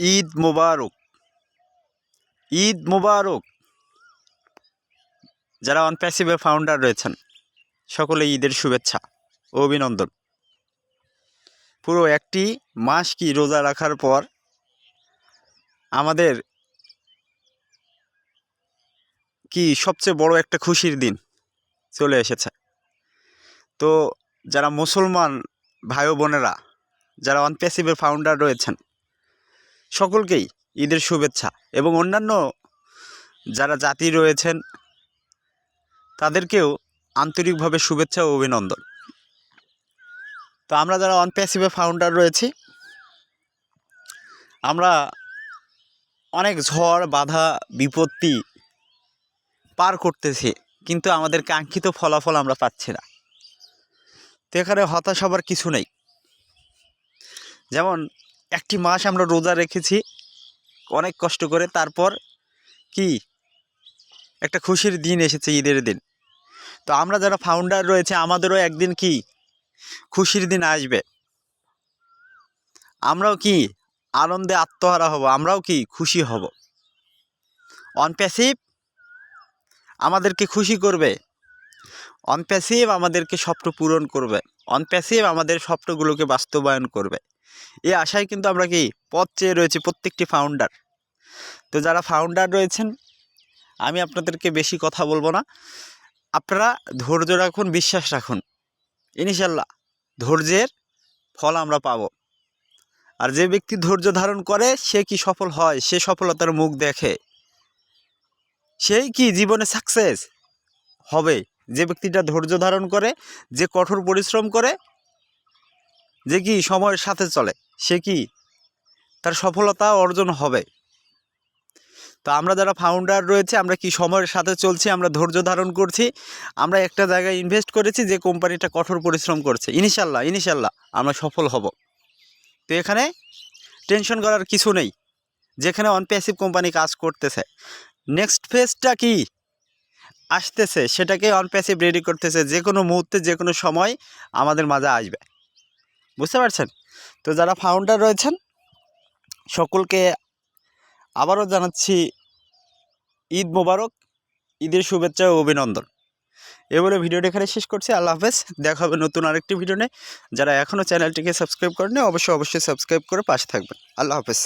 ঈদ মোবারক। ঈদ মোবারক। যারা অনপ্যাসিভের ফাউন্ডার রয়েছেন, সকলে ঈদের শুভেচ্ছা ও অভিনন্দন। পুরো একটি মাস কি রোজা রাখার পর আমাদের কি সবচেয়ে বড় একটা খুশির দিন চলে এসেছে। তো যারা মুসলমান ভাই বোনেরা, যারা অনপ্যাসিভের ফাউন্ডার রয়েছেন সকলকেই ঈদের শুভেচ্ছা এবং অন্যান্য যারা জাতি রয়েছেন, তাদেরকেও আন্তরিকভাবে শুভেচ্ছা ও অভিনন্দন। তো আমরা যারা অনপ্যাসিভে ফাউন্ডার রয়েছি, আমরা অনেক ঝড়, বাধা, বিপত্তি পার করতেছি, কিন্তু আমাদের কাঙ্ক্ষিত ফলাফল আমরা পাচ্ছি না। তো এখানে হতাশ হবার কিছু নেই। যেমন একটি মাস আমরা রোজা রেখেছি। অনেক কষ্ট করে। তারপর কি? একটা খুশির দিন এসেছে ঈদের দিন। তো আমরা যারা ফাউন্ডার রয়েছে, আমাদেরও একদিন কি? খুশির দিন আসবে। আমরাও কি? আনন্দে আত্মহারা হব। আমরাও কি? খুশি হব। অনপ্যাসিভ আমাদেরকে খুশি করবে। অনপ্যাসিভ আমাদেরকে স্বপ্ন পূরণ করবে। অনপ্যাসিভ আমাদের স্বপ্নগুলোকে বাস্তবায়ন করবে। এই আশায় কিন্তু আমরা কি পথ চেয়ে রয়েছি প্রত্যেকটি ফাউন্ডার তো যারা ফাউন্ডার রয়েছেন, আমি আপনাদেরকে বেশি কথা বলব না। আপনারা ধৈর্য রাখুন, বিশ্বাস রাখুন। ইনশাল্লাহ ধৈর্যের ফল আমরা পাব। আর যে ব্যক্তি ধৈর্য ধারণ করে, সে কি সফল হয়? সে সফলতার মুখ দেখে। সেই কি জীবনে সাকসেস হবে? যে ব্যক্তিটা ধৈর্য ধারণ করে, যে কঠোর পরিশ্রম করে যে কি সময়ের সাথে চলে, সে কি তার সফলতা অর্জন হবে। তো আমরা যারা ফাউন্ডার রয়েছে, আমরা কি সময়ের সাথে চলছি, আমরা ধৈর্য ধারণ করছি, আমরা একটা জায়গায় ইনভেস্ট করেছি যে কোম্পানিটা কঠোর পরিশ্রম করছে। ইনশাল্লাহ ইনশাল্লাহ আমরা সফল হব। তো এখানে টেনশন করার কিছু নেই। যেখানে অনপ্যাসিভ কোম্পানি কাজ করতেছে। নেক্সট ফেজটা কি? আসতেছে, সেটাকে অনপ্যাসিভ রেডি করতেছে। যে কোনো মুহূর্তে যে কোনো সময় আমাদের মাঝে আসবে। বুঝতে পারছেন? তো যারা ফাউন্ডার রয়েছেন, সকলকে আবারও জানাচ্ছি ঈদ মোবারক, ঈদের শুভেচ্ছা ও অভিনন্দন। এবারে ভিডিওটি এখানে শেষ করছি। আল্লাহ হাফেজ। দেখা হবে নতুন আরেকটি ভিডিও নিয়ে। যারা এখনও চ্যানেলটিকে সাবস্ক্রাইব করেনি অবশ্যই অবশ্যই সাবস্ক্রাইব করে পাশে থাকবেন। আল্লাহ হাফেজ।